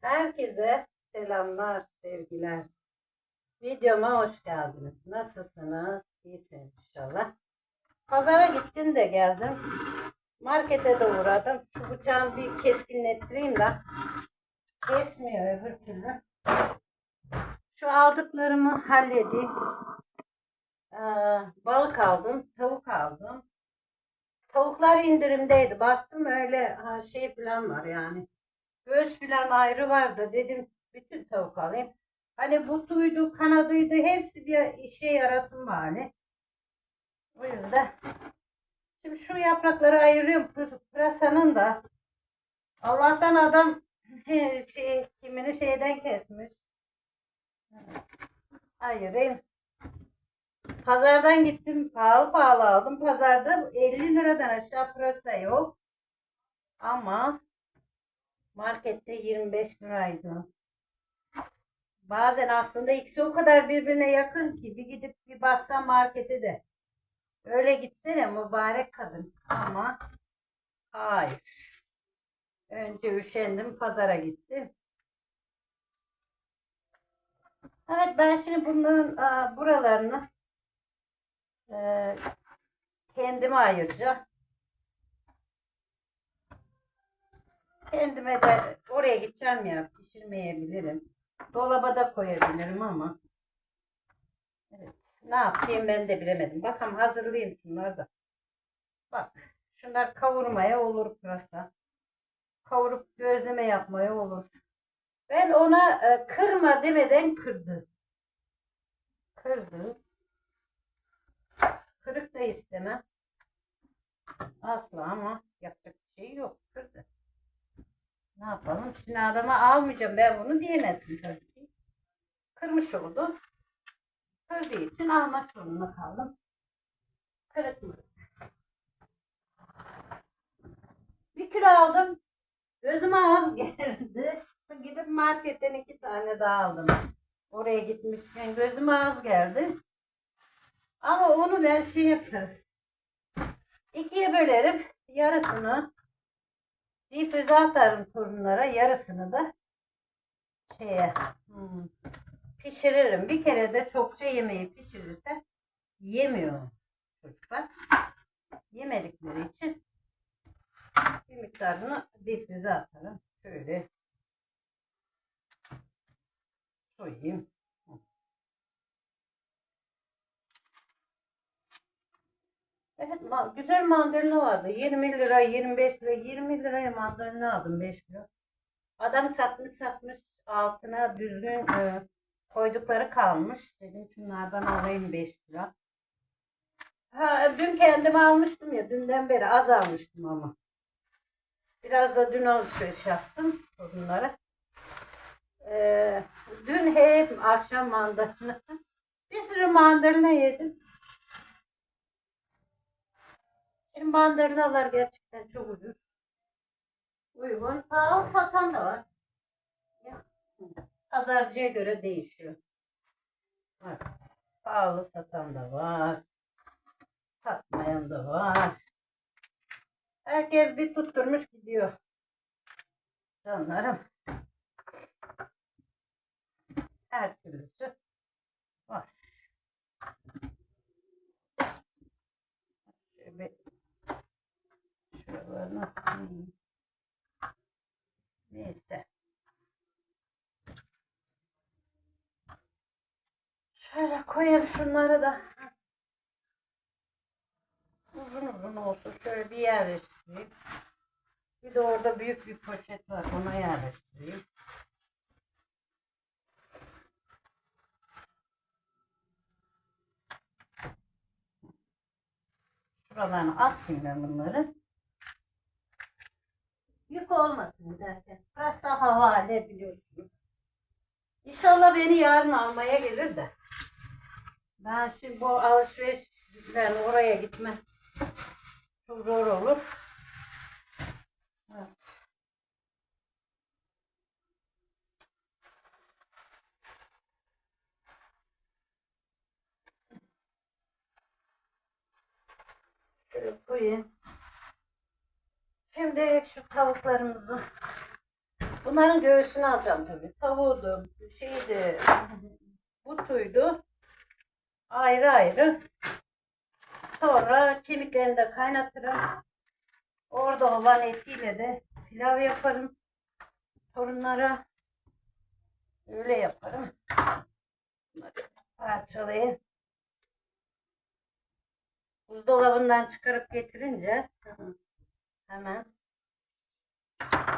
Herkese selamlar, sevgiler. Videoma hoş geldiniz. Nasılsınız? İyisiniz inşallah. Pazara gittim de geldim. Markete de uğradım. Şu bıçağı bir keskinlettireyim de. Kesmiyor öbür türlü. Şu aldıklarımı halledeyim. Ee, balık aldım, tavuk aldım. Tavuklar indirimdeydi. Baktım öyle ha, şey falan var yani. Göğüs falan ayrı vardı. Dedim bütün tavuk alayım. Hani butuydu, kanadıydı hepsi bir işe yarasın bari. O yüzden. Şimdi şu yaprakları ayırıyorum pır- pırasanın da. Allah'tan adam şey, kimini şeyden kesmiş. Ayırayım. Pazardan gittim. Pahalı pahalı aldım. Pazarda 50 liradan aşağı pırasa yok. Ama markette 25 liraydı. Bazen aslında ikisi o kadar birbirine yakın ki bir gidip bir baksan markete de. Öyle gitsene mübarek kadın. Ama hayır. Önce üşendim pazara gittim. Evet ben şimdi bunların aa, buralarını eee, kendime ayıracağım. Kendime de oraya gideceğim ya pişirmeyebilirim. Dolaba da koyabilirim ama. Evet. Ne yapayım ben de bilemedim. Bakalım hazırlayayım şunları da. Bak şunlar kavurmaya olur pırasa. Kavurup gözleme yapmaya olur. Ben ona e, kırma demeden kırdı. Kırdı. Kırık da istemem. Asla ama yapacak bir şey yok. Kırdı. Ne yapalım? Şimdi adama almayacağım ben bunu diyemezsin tabii ki. Kırmış oldu. Kırdığı için almak zorunda kaldım. Kırık mı? Bir kilo aldım. Gözüme az geldi. Gidip marketten iki tane daha aldım. Oraya gitmişken gözüme az geldi. Ama onu ben şey yaparım. İkiye bölerim. Yarısını Difüze atarım torunlara. Yarısını da şeye hmm, pişiririm. Bir kere de çokça yemeği pişirirse yemiyor çocuklar. Yemedikleri için bir miktarını difüze atarım. Şöyle soyayım. Evet ma- güzel mandalina vardı. 20 lira, 25 lira, 20 liraya mandalina aldım 5 kilo. Adam satmış satmış altına düzgün e, koydukları kalmış. Dedim şunlardan alayım 5 kilo. Ha, dün kendim almıştım ya. Dünden beri az almıştım ama. Biraz da dün alışveriş yaptım bunlara. Ee, dün hep akşam mandalina. Bir sürü mandalina yedim. Şimdi mandalinalar gerçekten çok ucuz. Uygun. Pahalı satan da var. Ya, Pazarcıya göre değişiyor. Evet. Pahalı satan da var. Satmayan da var. Herkes bir tutturmuş gidiyor. Canlarım. Her türlüsü var. Şöyle şuralarına hmm. neyse. Şöyle koyayım şunları da. Uzun uzun olsun. Şöyle bir yerleştireyim. Bir de orada büyük bir poşet var. Ona yerleştireyim. Şuralarına atayım ben bunları. Yük olmasın derken. Biraz daha havale biliyorsunuz. İnşallah beni yarın almaya gelir de. Ben şimdi bu alışverişten oraya gitmem. Çok zor olur. Evet. Şöyle koyayım. Şimdi şu tavuklarımızı Bunların göğsünü alacağım tabii. Tavuğdu, şeydi, butuydu. Ayrı ayrı. Sonra kemiklerini de kaynatırım. Orada olan etiyle de pilav yaparım. Torunlara öyle yaparım. Bunları parçalayayım. Buzdolabından çıkarıp getirince hemen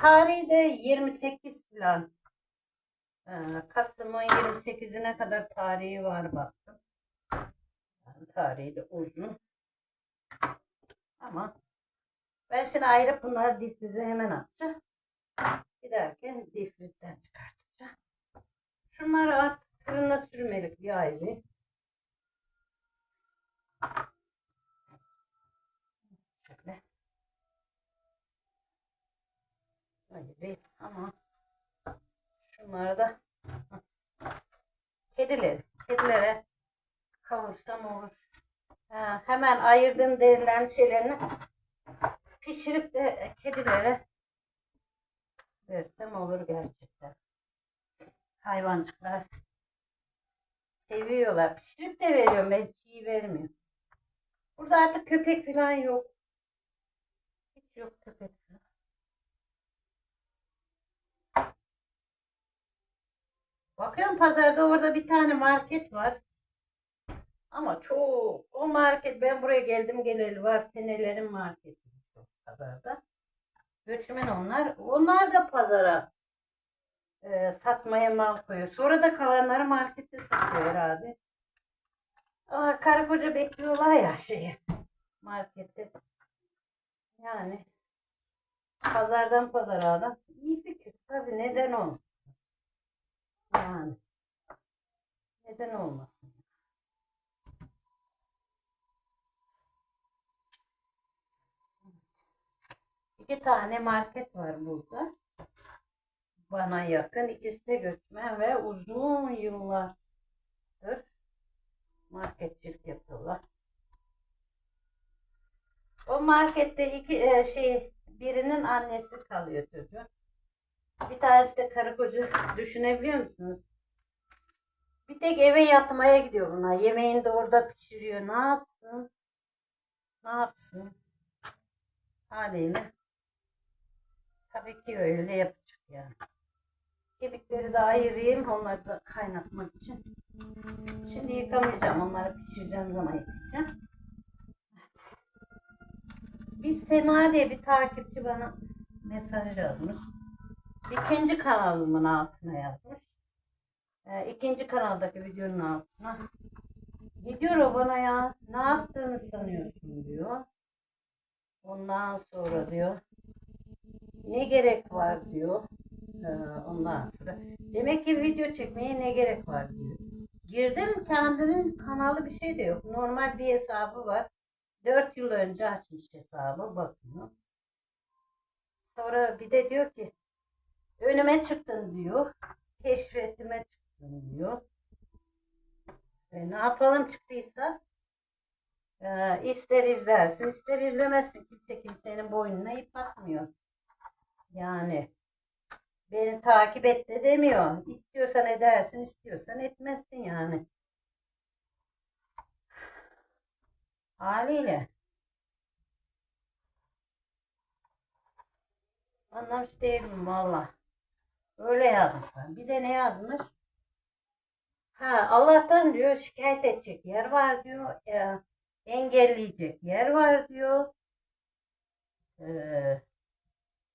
tarihi de 28 falan. Ee, Kasım'ın 28'ine kadar tarihi var baktım. Tarihi de uzun. Ama ben şimdi ayrı bunları difrize hemen atacağım. Giderken difrizden çıkartacağım. Şunları artık fırına sürmelik bir ayrı. Ayrı ama şunları da kedileri, kedilere kavursam olur. Ha, hemen ayırdığım derilen şeylerini pişirip de kedilere versem olur gerçekten. Hayvancıklar seviyorlar. Pişirip de veriyorum ben çiğ vermiyorum. Burada artık köpek falan yok. Hiç yok köpek Bakıyorum pazarda orada bir tane market var. Ama çok o market ben buraya geldim geleli var senelerin marketi pazarda. Göçmen onlar. Onlar da pazara e, satmaya mal koyuyor. Sonra da kalanları markette satıyor herhalde. Aa, karı koca bekliyorlar ya şeyi markette. Yani pazardan pazara adam. İyi fikir. Tabii neden olmasın? Yani neden olmasın? İki tane market var burada. Bana yakın. İkisi de göçmen ve uzun yıllardır marketçilik yapıyorlar. O markette iki e, şey birinin annesi kalıyor çocuğu. Bir tanesi de karı koca düşünebiliyor musunuz? Bir tek eve yatmaya gidiyor bunlar. Yemeğini de orada pişiriyor. Ne yapsın? Ne yapsın? Haliyle Tabii ki öyle yapacak yani. Kemikleri de ayırayım onları da kaynatmak için. Şimdi yıkamayacağım onları pişireceğim zaman yıkayacağım. Evet. Bir Sema diye bir takipçi bana mesaj yazmış. İkinci kanalımın altına yazmış. Ee, ikinci kanaldaki videonun altına. Gidiyor bana ya ne yaptığını sanıyorsun diyor. Ondan sonra diyor ne gerek var diyor. Ee, ondan sonra. Demek ki video çekmeye ne gerek var diyor. Girdim kendinin kanalı bir şey de yok. Normal bir hesabı var. 4 yıl önce açmış hesabı bakıyor. Sonra bir de diyor ki önüme çıktın diyor. Keşfetime çıktın diyor. E, ne yapalım çıktıysa e, ister izlersin ister izlemezsin. Kimse kimsenin boynuna ip atmıyor. Yani beni takip et de demiyor. İstiyorsan edersin, istiyorsan etmezsin yani. Haliyle. Anlamış değilim valla. Öyle yazmışlar. Bir de ne yazmış? Ha Allah'tan diyor şikayet edecek yer var diyor. E, engelleyecek yer var diyor. Eee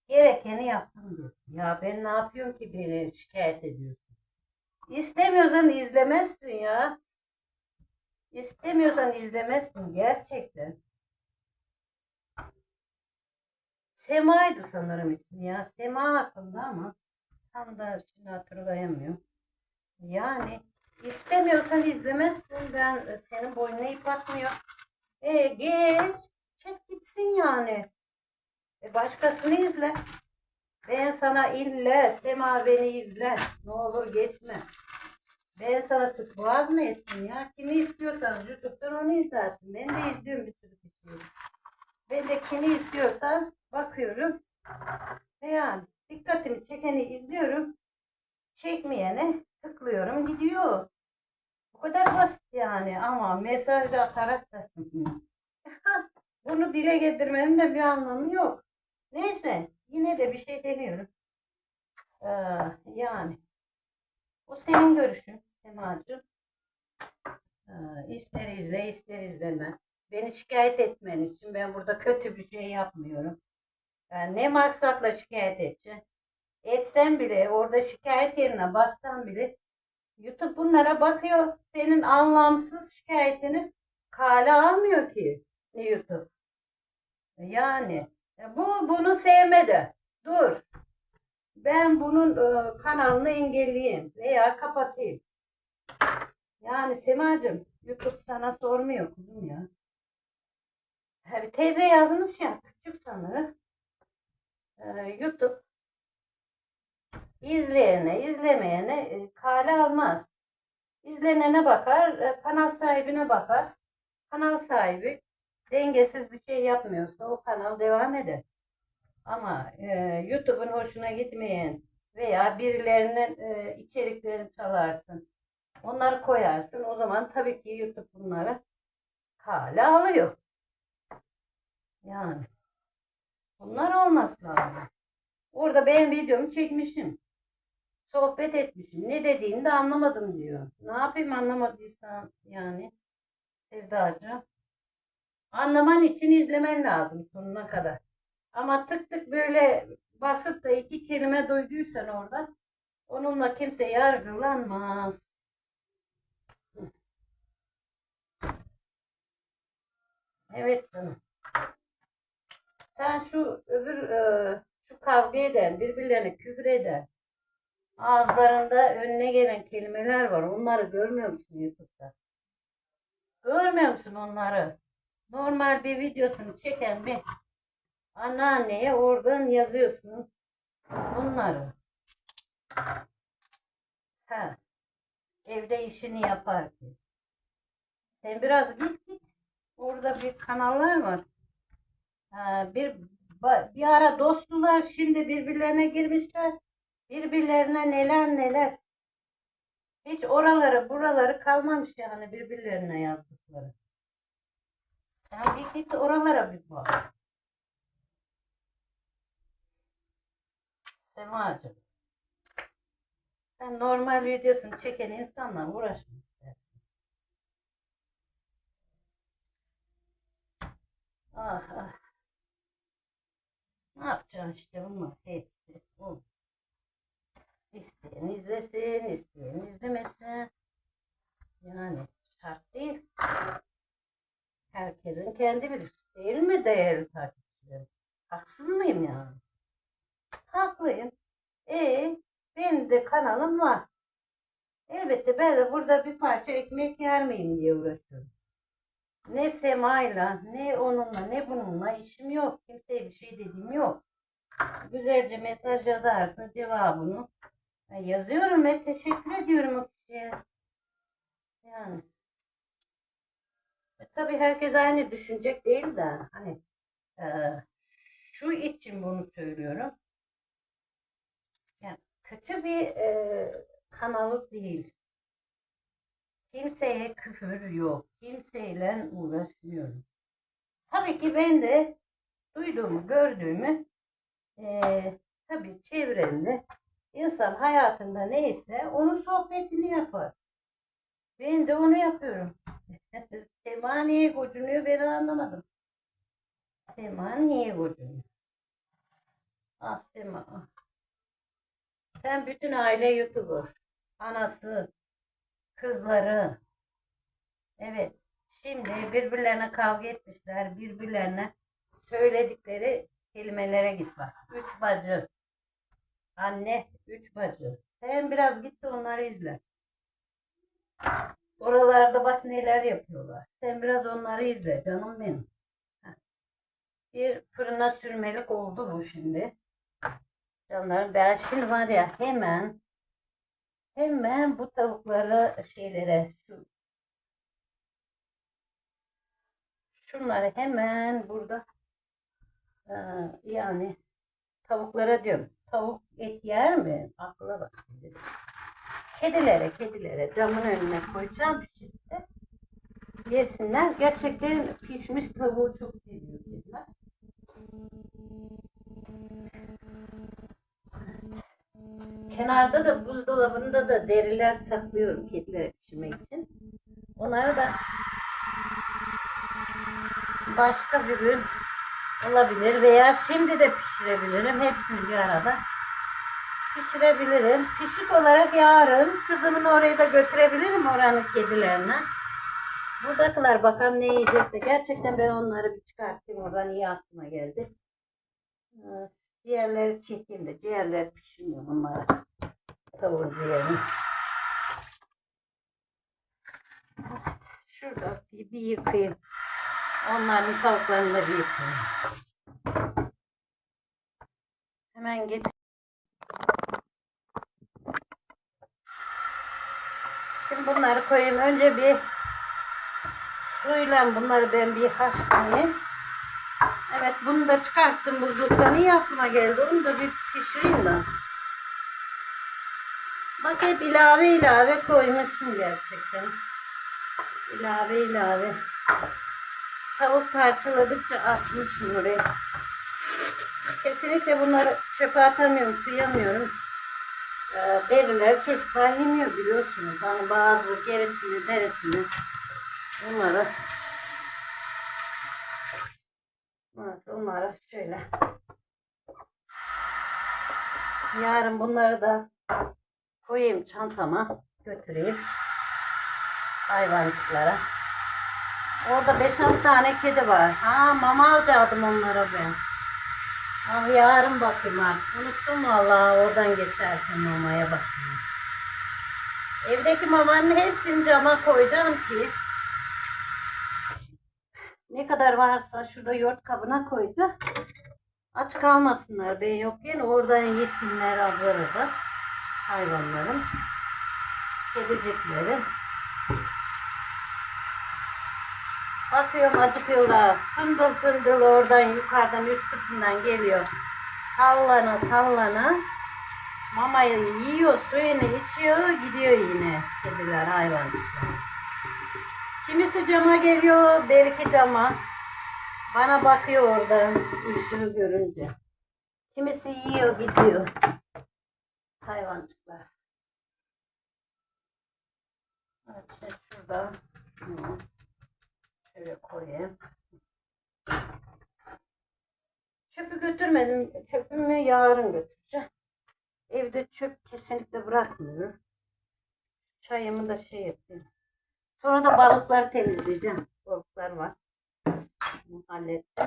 Gerekeni yaptım diyor. Ya ben ne yapıyorum ki beni şikayet ediyorsun? İstemiyorsan izlemezsin ya. İstemiyorsan izlemezsin gerçekten. Sema'ydı sanırım ismi ya. Sema aklımda ama tam da şimdi hatırlayamıyorum. Yani istemiyorsan izlemezsin. Ben senin boynuna ip atmıyor. E geç. Çek gitsin yani. E başkasını izle. Ben sana ille Sema beni izle. Ne olur geçme. Ben sana sık boğaz mı ettim ya? Kimi istiyorsanız YouTube'dan onu izlersin. Ben de izliyorum bir sürü kişiyi. Ben de kimi istiyorsan bakıyorum. E yani dikkatimi çekeni izliyorum. Çekmeyene tıklıyorum gidiyor. Bu kadar basit yani ama mesaj atarak da bunu dile getirmenin de bir anlamı yok. Neyse yine de bir şey demiyorum. Ee, yani o senin görüşün Semacığım. Ee, ister izle ister izleme. Beni şikayet etmen için ben burada kötü bir şey yapmıyorum. Yani ne maksatla şikayet edeceksin? Etsen bile orada şikayet yerine bassan bile YouTube bunlara bakıyor. Senin anlamsız şikayetini kale almıyor ki YouTube. Yani e, bu bunu sevmedi. Dur. Ben bunun e, kanalını engelleyeyim veya kapatayım. Yani Semacığım YouTube sana sormuyor kuzum ya. Ha, bir teyze yazmış ya küçük sanırım. Ee, YouTube izleyene, izlemeyene e, kale almaz. İzlenene bakar, e, kanal sahibine bakar. Kanal sahibi dengesiz bir şey yapmıyorsa o kanal devam eder. Ama e, YouTube'un hoşuna gitmeyen veya birilerinin e, içeriklerini çalarsın, onları koyarsın. O zaman tabii ki YouTube bunları kale alıyor. Yani bunlar olması lazım. Orada ben videomu çekmişim. Sohbet etmişim. Ne dediğini de anlamadım diyor. Ne yapayım anlamadıysan yani Sevdacığım. Anlaman için izlemen lazım sonuna kadar. Ama tık tık böyle basıp da iki kelime duyduysan orada onunla kimse yargılanmaz. Evet canım. Sen şu öbür e, şu kavga eden, birbirlerine küfür eden, ağızlarında önüne gelen kelimeler var. Onları görmüyor musun YouTube'da? Görmüyor musun onları? Normal bir videosunu çeken bir anneanneye oradan yazıyorsun bunları. Ha. Evde işini yapar. Sen biraz git git. Orada bir kanallar var. Bir bir ara dostlular şimdi birbirlerine girmişler. Birbirlerine neler neler. Hiç oraları buraları kalmamış yani birbirlerine yazdıkları. Sen bir git oralara bir bak. Semacığım. Sen normal videosunu çeken insanla uğraşma. Ah ah. Ne yapacaksın işte bunlar hepsi. Bu. İsteyen izlesin, isteyen izlemesin. Yani şart değil. Herkesin kendi bilir. Değil mi değerli takipçilerim? Haksız mıyım yani? Haklıyım. E benim de kanalım var. Elbette ben de burada bir parça ekmek yer miyim diye uğraşıyorum. Ne Sema'yla, ne onunla, ne bununla işim yok. Kimseye bir şey dediğim yok. Güzelce mesaj yazarsın cevabını. Yazıyorum ve teşekkür ediyorum o kişiye. Yani. E, tabii herkes aynı düşünecek değil de hani e, şu için bunu söylüyorum. Yani kötü bir e, kanalı değil. Kimseye küfür yok. Kimseyle uğraşmıyorum. Tabii ki ben de duyduğumu, gördüğümü e, tabii çevremde insan hayatında neyse onun sohbetini yapar. Ben de onu yapıyorum. Sema niye gocunuyor ben anlamadım. Sema niye gocunuyor? Ah Sema ah. Sen bütün aile YouTuber. Anası, kızları. Evet. Şimdi birbirlerine kavga etmişler. Birbirlerine söyledikleri kelimelere git bak. Üç bacı. Anne, üç bacı. Sen biraz git de onları izle. Oralarda bak neler yapıyorlar. Sen biraz onları izle canım benim. Bir fırına sürmelik oldu bu şimdi. Canlarım ben şimdi var ya hemen hemen bu tavukları şeylere şu şunları hemen burada eee, yani tavuklara diyorum. tavuk et yer mi? Akla bak. Kedilere, kedilere camın önüne koyacağım pişirip yesinler. Gerçekten pişmiş tavuğu çok seviyor kediler. Kenarda da buzdolabında da deriler saklıyorum kediler pişirmek için. Onları da başka bir gün olabilir veya şimdi de pişirebilirim. Hepsini bir arada pişirebilirim. Pişik olarak yarın kızımın orayı da götürebilirim oranın kedilerine. Buradakiler bakalım ne yiyecek de. Gerçekten ben onları bir çıkartayım oradan iyi aklıma geldi. Ee, Ciğerleri çekeyim de ciğerler pişmiyor bunlara. Tavuğun ciğerini. Evet, şurada bir, bir yıkayayım. Onların tavuklarını da bir yıkayayım. Hemen git. Şimdi bunları koyayım. Önce bir suyla bunları ben bir haşlayayım. Evet bunu da çıkarttım buzluktan. İyi aklıma geldi. Onu da bir pişireyim de. Bak hep ilave ilave koymuşsun gerçekten. İlave ilave. Tavuk parçaladıkça atmışım oraya. Kesinlikle bunları çöpe atamıyorum, kıyamıyorum. Ee, deriler çocuklar yemiyor biliyorsunuz. Hani bazı gerisini, derisini bunları Evet, onları şöyle. Yarın bunları da koyayım çantama götüreyim hayvancıklara. Orada 5-6 tane kedi var. Ha mama alacaktım onlara ben. Ah yarın bakayım artık. Unuttum vallahi oradan geçerken mamaya bakayım. Evdeki mamanın hepsini cama koyacağım ki ne kadar varsa şurada yoğurt kabına koyacağım. Aç kalmasınlar ben yokken oradan yesinler azları hayvanların. Kedicikleri. Bakıyorum acıkıyorlar. Fındık fındık oradan yukarıdan üst kısımdan geliyor. Sallana sallana. Mamayı yiyor, suyunu içiyor, gidiyor yine kediler, hayvancıklar. Kimisi cama geliyor, belki cama. Bana bakıyor oradan ışığı görünce. Kimisi yiyor, gidiyor. Hayvancıklar. Evet, şurada. Şöyle koyayım. Çöpü götürmedim. Çöpümü yarın götüreceğim. Evde çöp kesinlikle bırakmıyorum. Çayımı da şey yapayım. Sonra da balıkları temizleyeceğim. Balıklar var. Bunu hallettim.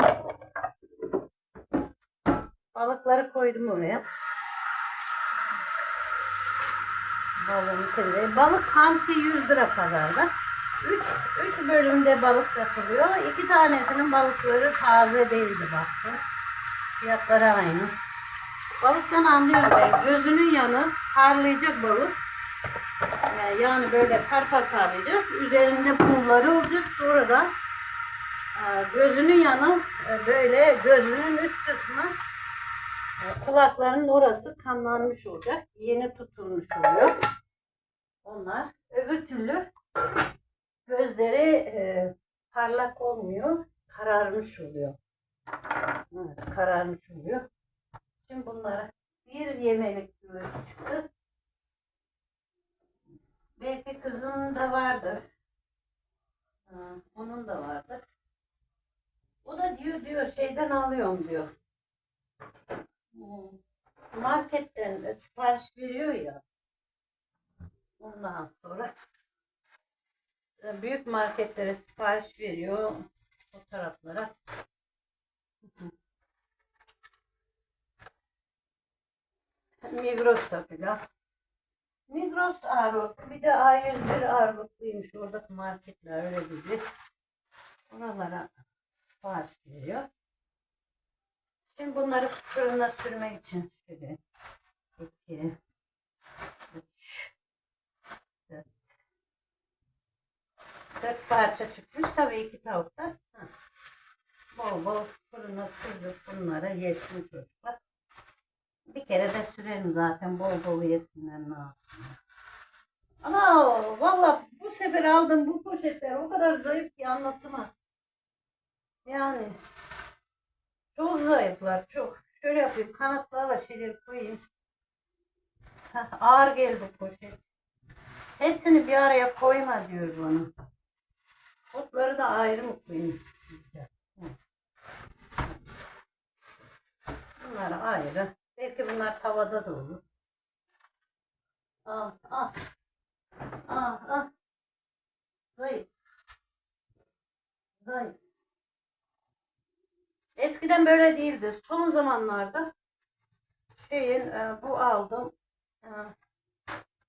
Balıkları koydum oraya. Balığını temizleyeyim. Balık hamsi 100 lira pazarda. 3 3 bölümde balık satılıyor. 2 tanesinin balıkları taze değildi baktım. Fiyatları aynı. Balıktan anlıyorum ben. Gözünün yanı parlayacak balık. Yani, yani böyle parpar parlayacak. Üzerinde pulları olacak. Sonra da e, gözünün yanı e, böyle gözünün üst kısmı e, kulaklarının orası kanlanmış olacak. Yeni tutulmuş oluyor. Onlar. Öbür türlü gözleri parlak olmuyor. Kararmış oluyor. Evet, kararmış oluyor. Şimdi bunlara bir yemelik göğüs çıktı. Belki kızının da vardır. Ha, onun da vardır. O da diyor diyor şeyden alıyorum diyor. Marketten de sipariş veriyor ya. Ondan sonra e, büyük marketlere sipariş veriyor o taraflara. Migros'ta filan. Migros ağırlıklı. Bir de A101 ağırlıklıymış. Oradaki marketler öyle dedi. Oralara sipariş veriyor. Şimdi bunları fırına sürmek için şöyle iki, üç, dört, dört parça çıkmış. Tabii iki tavukta. Ha. Bol bol fırına sürdük bunlara yesin çocuklar. Bir kere de sürelim zaten bol bol yesinler ne. Ana valla bu sefer aldım bu poşetler o kadar zayıf ki anlatamam. Yani çok zayıflar çok. Şöyle yapayım kanatlarla şeyleri koyayım. Heh, ağır geldi poşet. Hepsini bir araya koyma diyor bana. Otları da ayrı mı koyayım sizce? Hı. Bunlar ayrı. Belki bunlar tavada da olur. Ah ah. Ah ah. Zayıf. Zayıf. Eskiden böyle değildi. Son zamanlarda şeyin e, bu aldım. E,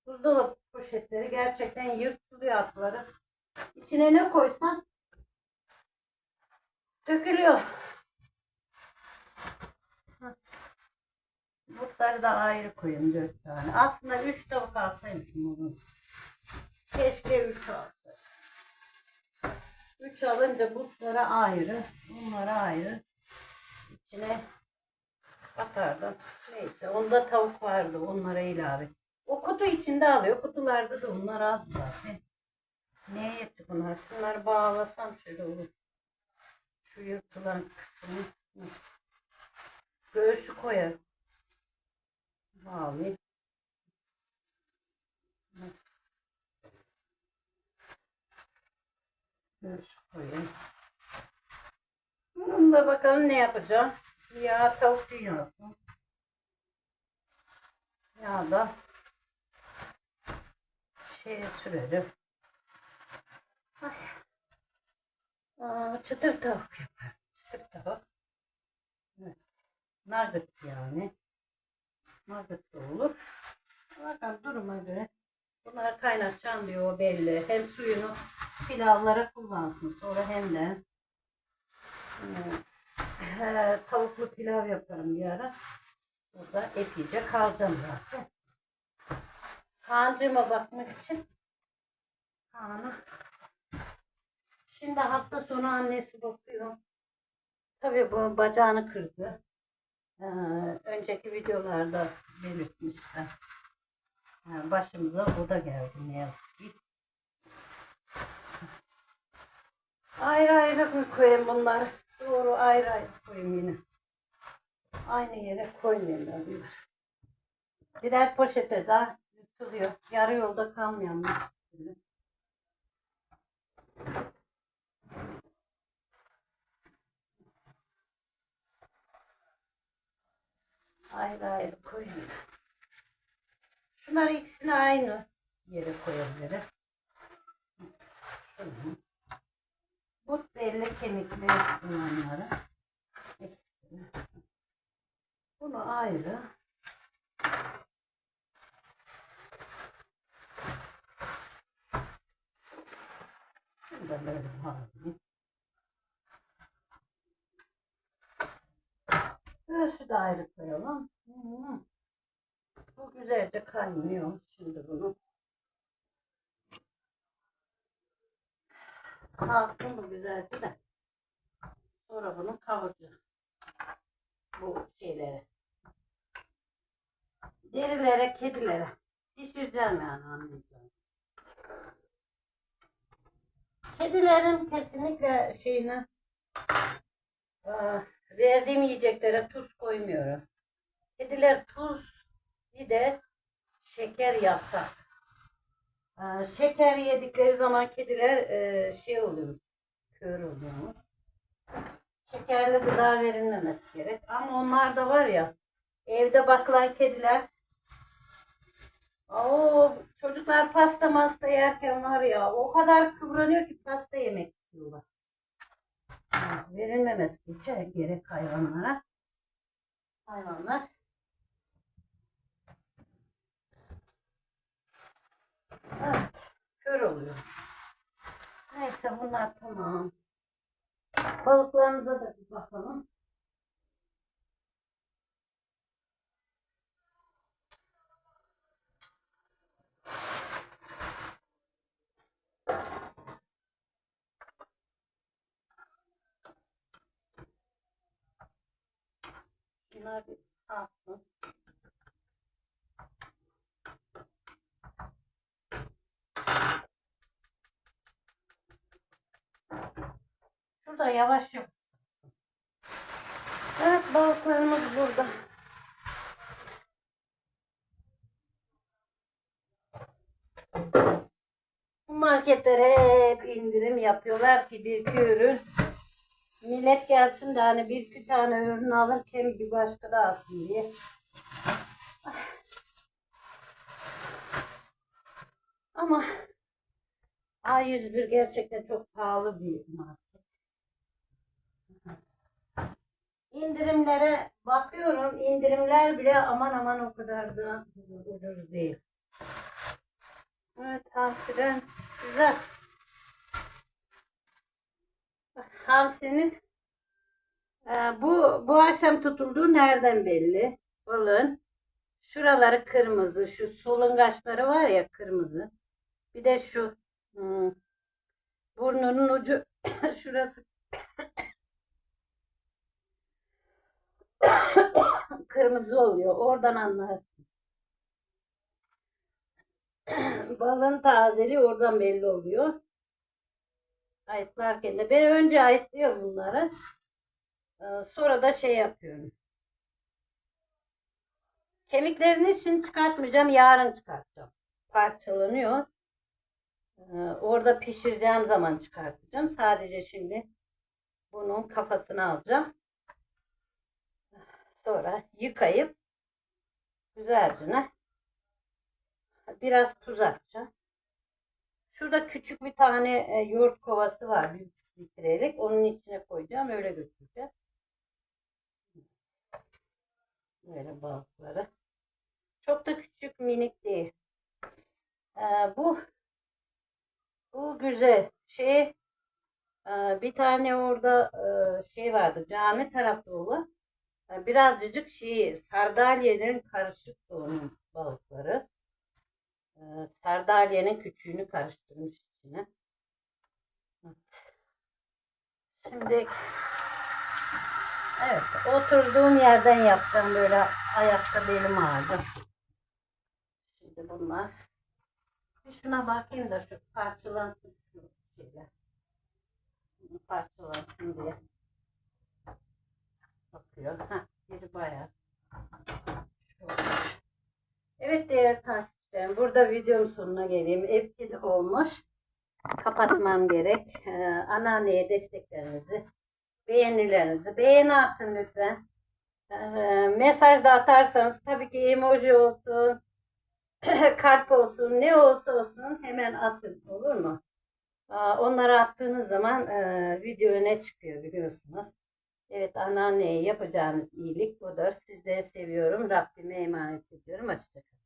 buzdolabı poşetleri gerçekten yırtılıyor atları. İçine ne koysan dökülüyor. Butları da ayrı koyayım dört tane. Aslında üç tavuk alsaymışım bunu. Keşke üç alsaydım. Üç alınca butlara ayrı, bunlara ayrı. İçine atardım. Neyse onda tavuk vardı onlara ilave. O kutu içinde alıyor. Kutularda da onlar az zaten. Neye yetti bunlar? Şunları bağlasam şöyle olur. Şu yırtılan kısmı. Göğsü koyar. Bağlayayım. Hı. Göğsü koyayım. Bunun da bakalım ne yapacağım. Ya tavuk dünyası. Ya da şeye sürerim. Ay. Aa, çıtır tavuk yapar. Çıtır tavuk. Evet. Nugget yani. Nugget da olur. Bakalım duruma göre. Bunları kaynatacağım diyor o belli. Hem suyunu pilavlara kullansın. Sonra hem de e, tavuklu pilav yaparım bir ara. Burada epeyce kalacağım zaten. Kaan'cığıma bakmak için Kaan'a Şimdi hafta sonu annesi bakıyor. Tabii bu bacağını kırdı. Ee, önceki videolarda belirtmişler. Başımıza o da geldi ne yazık ki. Ayrı ayrı koyayım bunları. Doğru ayrı ayrı koyayım yine. Aynı yere koymayayım bunlar. Birer poşete daha yutuluyor. Yarı yolda kalmayanlar. Ayrı ayrı koyayım. Şunları ikisini aynı yere koyabilirim. Şunu. But belli kemikli bunları. İkisini. Bunu ayrı. Şunu da böyle alayım. Göğsü de ayrı koyalım. Hı. Bu güzelce kaynıyor. Şimdi bunu salsın bu güzelce de. Sonra bunu kavuracağım. Bu şeylere. Derilere, kedilere. Pişireceğim yani anlayacağım. Kedilerin kesinlikle şeyine eee, verdiğim yiyeceklere tuz koymuyorum. Kediler tuz bir de şeker yasak. Ee, şeker yedikleri zaman kediler e, şey oluyor, kör oluyor. Şekerli gıda verilmemesi gerek. Ama onlar da var ya, evde bakılan kediler Oo, çocuklar pasta masta yerken var ya o kadar kıvranıyor ki pasta yemek istiyorlar. Verilmemesi gerek hayvanlara. Hayvanlar Evet. Kör oluyor. Neyse bunlar tamam. Balıklarımıza da bir bakalım. Bunlar bir ıslansın. Şurada yavaş yap. Evet balıklarımız burada. marketler hep indirim yapıyorlar ki bir ürün Millet gelsin de hani bir iki tane ürün alırken bir başka da alsın diye. Ama A101 gerçekten çok pahalı bir market. İndirimlere bakıyorum. indirimler bile aman aman o kadar da ucuz değil. Evet hamsiden güzel. Hamsinin e, bu bu akşam tutulduğu nereden belli? Balığın şuraları kırmızı, şu solungaçları var ya kırmızı. Bir de şu hmm, burnunun ucu şurası kırmızı oluyor. Oradan anlarsın. Balığın tazeliği oradan belli oluyor. Ayıtlarken de ben önce ayıtlıyor bunları. Ee, Sonra da şey yapıyorum. Kemiklerini için çıkartmayacağım. Yarın çıkartacağım. Parçalanıyor. Ee, Orada pişireceğim zaman çıkartacağım. Sadece şimdi bunun kafasını alacağım. Sonra yıkayıp güzelce biraz tuz atacağım. Şurada küçük bir tane e, yoğurt kovası var. Bir litrelik. Onun içine koyacağım. Öyle götüreceğim. Böyle balıkları. Çok da küçük minik değil. Ee, bu bu güzel. Şey e, bir tane orada e, şey vardı. Cami tarafı olan. E, Birazcık şey sardalyenin karışık onun balıkları. Ee, Sardalyenin küçüğünü karıştırmış içine. Evet. Şimdi evet oturduğum yerden yapacağım böyle ayakta belim ağrıdı. Şimdi bunlar bir şuna bakayım da şu parçalansın şu şeyler. Parçalansın diye. Bakıyor. Heh, biri bayağı. Evet değerli takipçilerim. Burada videonun sonuna geleyim. Etkili olmuş. Kapatmam gerek. Ee, anneanneye desteklerinizi, beğenilerinizi, beğeni atın lütfen. Ee, mesaj da atarsanız tabii ki emoji olsun, kalp olsun, ne olsa olsun hemen atın. Olur mu? Aa, Onları attığınız zaman e, video öne çıkıyor biliyorsunuz. Evet anneanneye yapacağınız iyilik budur. Sizleri seviyorum. Rabbime emanet ediyorum. Hoşçakalın.